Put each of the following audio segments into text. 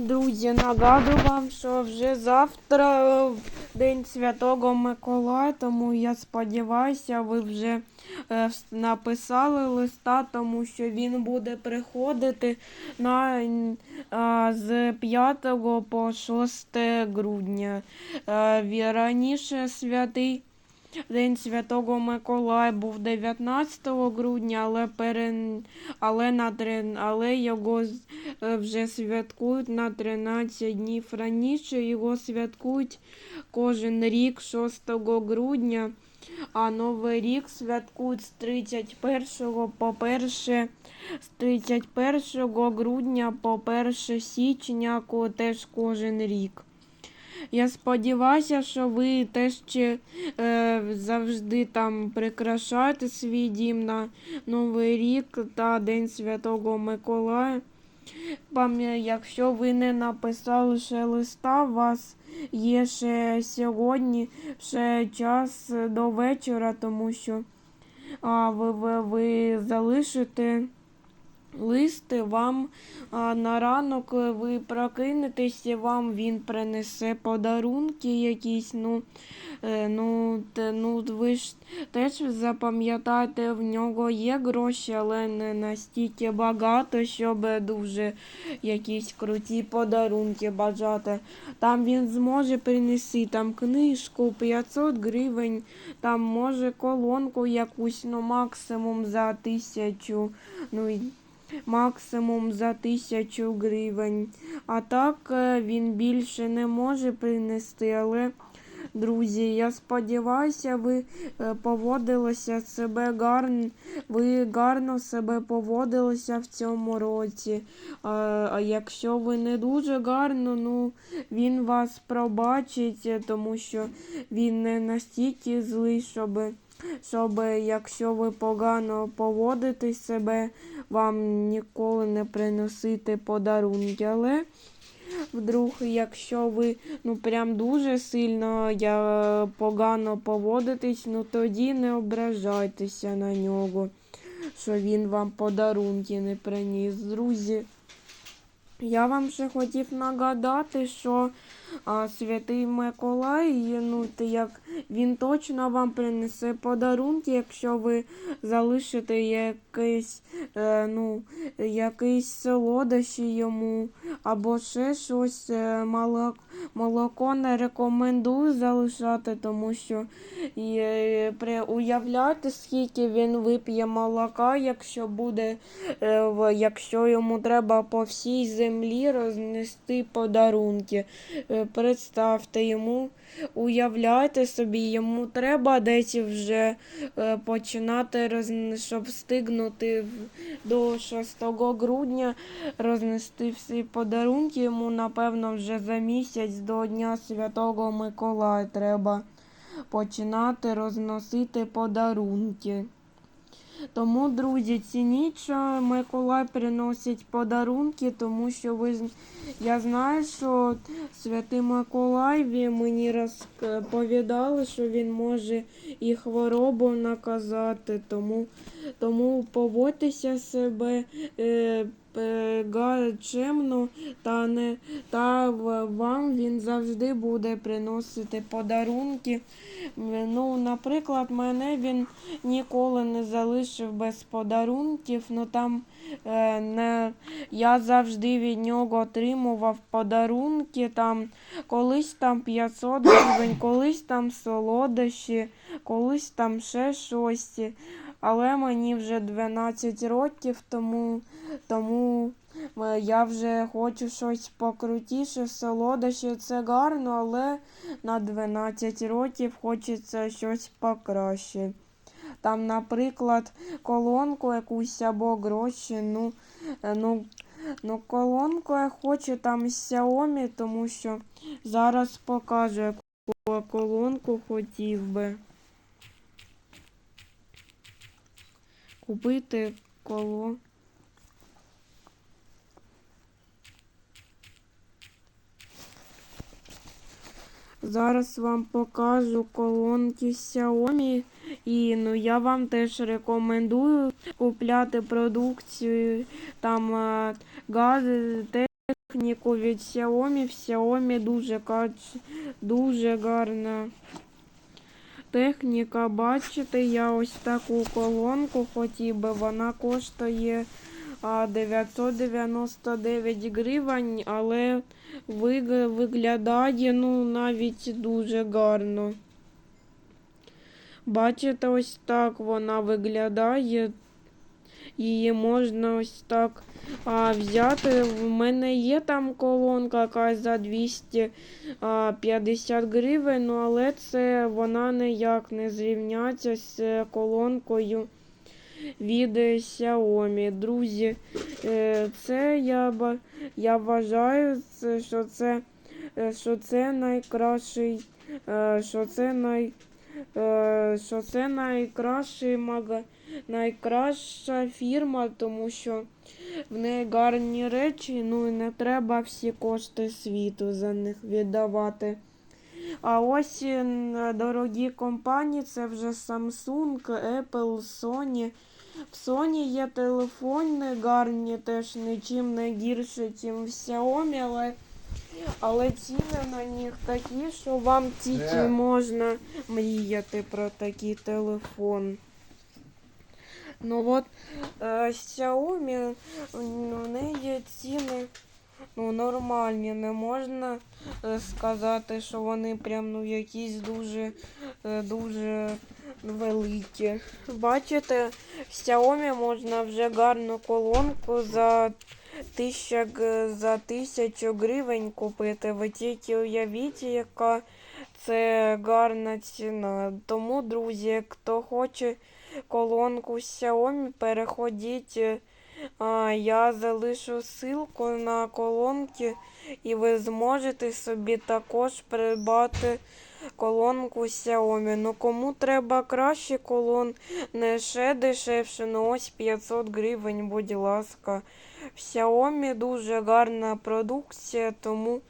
Друзі, нагадую вам, що вже завтра е, День Святого Миколая, тому я сподіваюся, ви вже е, написали листа, тому що він буде приходити на, з 5 по 6 грудня. Е, Раніше святий День Святого Миколая був 19 грудня, але перен... але, на... трин- але його е, вже святкують на 13 днів раніше. Його святкують кожен рік 6 грудня, а Новий рік святкують з 31 по 1 з 31 грудня по 1 січня, теж кожен рік. Я сподіваюся, що ви теж е, завжди там прикрашаєте свій дім на Новий рік та День Святого Миколая. Якщо ви не написали ще листа, у вас є ще сьогодні ще час до вечора, тому що а, ви, ви, ви залишите листи вам а, на ранок ви прокинетесь, і вам він принесе подарунки якісь. Ну, е, ну, те, ну ви ж теж запам'ятайте, в нього є гроші, але не настільки багато, щоб дуже якісь круті подарунки бажати. Там він зможе принести там книжку 500 гривень, там може колонку якусь, ну максимум за тисячу. Ну, максимум за тисячу гривень. А так е, він більше не може принести. Але, друзі, я сподіваюся, ви е, поводилися себе гарно, ви гарно себе поводилися в цьому році. А, якщо ви не дуже гарно, ну він вас пробачить, е, тому що він не настільки злий, щоб. Щоб якщо ви погано поводите себе, вам ніколи не приносити подарунки. Але вдруг, якщо ви ну прям дуже сильно я, погано поводитесь, ну тоді не ображайтеся на нього, що він вам подарунки не приніс. Друзі, я вам ще хотів нагадати, що а, святий Миколай, ну, ти як він точно вам принесе подарунки, якщо ви залишите якийсь, е, ну, якийсь солодощі йому, або ще щось е, молоко, молоко не рекомендую залишати, тому що при, уявляйте, скільки він вип'є молока, якщо буде, е, якщо йому треба по всій землі рознести подарунки. Е, Представте йому, уявляйте собі, йому треба десь вже е, починати, розн... щоб встигнути до 6 грудня рознести всі подарунки. Йому, напевно, вже за місяць до Дня Святого Миколая треба починати розносити подарунки. Тому, друзі, цініть, що Миколай приносить подарунки, тому що ви я знаю, що святий Миколай мені розповідали, що він може і хворобу наказати, тому, тому поводьтеся себе е, чемно та не та вам він завжди буде приносити подарунки. Ну, наприклад, мене він ніколи не залишив без подарунків. Ну там е, не, я завжди від нього отримував подарунки. Там колись там 500 гривень, колись там солодощі, колись там ще щось. Але мені вже 12 років, тому, тому е, я вже хочу щось покрутіше, солодощі. Це гарно, але на 12 років хочеться щось покраще. Там, наприклад, колонку якусь або гроші. Ну, е, ну, ну колонку я хочу там Xiaomi, тому що зараз покажу, яку колонку хотів би. Купити коло. Зараз вам покажу колонки Xiaomi. І ну, я вам теж рекомендую купляти продукцію там гази, техніку від Xiaomi. В Xiaomi дуже дуже гарна техніка. Бачите, я ось таку колонку хотів би. Вона коштує 999 гривень, але виглядає ну, навіть дуже гарно. Бачите, ось так вона виглядає. Її можна ось так а, взяти. В мене є там колонка якась за 250 гривень, ну але це вона ніяк не зрівняться з е, колонкою від е, Xiaomi. Друзі, е, це я, я вважаю, що це, що це найкращий, що це най, що це найкращий мага, найкраща фірма, тому що в неї гарні речі, ну і не треба всі кошти світу за них віддавати. А ось е, дорогі компанії, це вже Samsung, Apple, Sony. В Sony є телефони гарні, теж нічим не гірше, ніж в Xiaomi, але, але ціни на них такі, що вам тільки Е. можна мріяти про такий телефон. Ну от е, Xiaomi, м, у неї ціни ну, нормальні. Не можна е, сказати, що вони прям ну, якісь дуже, дуже великі. Бачите, в Xiaomi можна вже гарну колонку за тисяча, за тисячу гривень купити. Ви тільки уявіть, яка це гарна ціна. Тому, друзі, хто хоче колонку Xiaomi, переходіть. е, А, я залишу ссылку на колонки, і ви зможете собі також придбати колонку Xiaomi. Ну кому треба краще колон, не ще дешевше, ну ось 500 гривень, будь ласка. В Xiaomi дуже гарна продукція, тому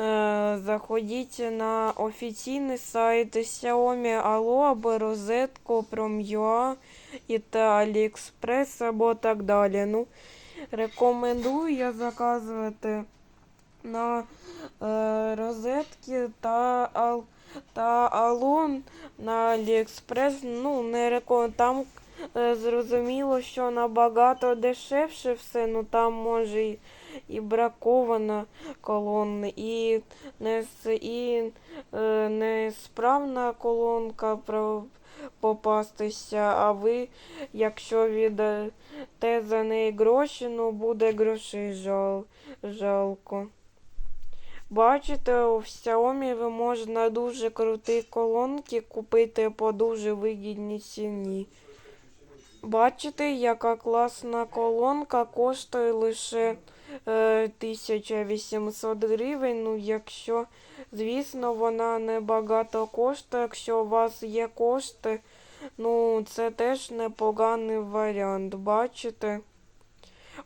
е, заходіть на офіційний сайт Xiaomi Allo або розетку Prom.ua і та AliExpress або так далі. Ну, рекомендую я заказувати на е, розетки та, ал, та на AliExpress. Ну, не рекомендую. Там зрозуміло, що набагато дешевше все, ну там може і, і бракована колонна, і не, і, е, несправна колонка попастися, а ви, якщо віддасте за неї гроші, ну буде грошей жал, жалко. Бачите, у Xiaomi ви можна дуже круті колонки купити по дуже вигідній ціні. Бачите, яка класна колонка коштує лише е, 1800 гривень. Ну, якщо, звісно, вона не багато коштує, якщо у вас є кошти, ну це теж непоганий варіант. Бачите?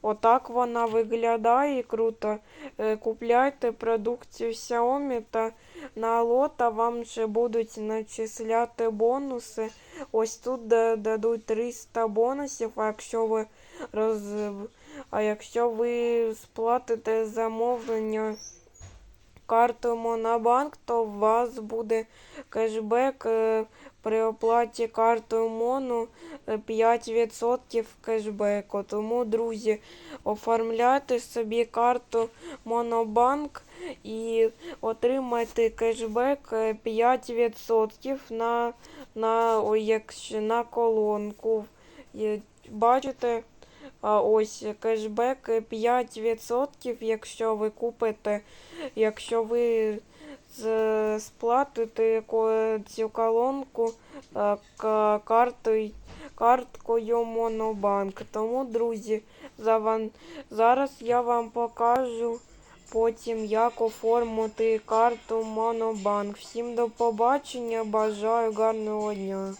Отак вона виглядає круто. Е, Купляйте продукцію Xiaomi та на лота вам ще будуть начисляти бонуси. Ось тут дадуть 300 бонусів, а якщо ви роз... а якщо ви сплатите замовлення картою Монобанк, то у вас буде кешбек е, при оплаті картою Моно е, 5% кешбеку. Тому, друзі, оформляйте собі карту Монобанк і отримайте кешбек е, 5% на, на, якщо, на колонку. Бачите? Ось кешбек е, 5%, якщо ви купите, якщо ви ко- цю колонку е, картою, карткою Монобанк. Тому, друзі, зараз я вам покажу потім, як оформити карту Монобанк. Всім до побачення, бажаю гарного дня.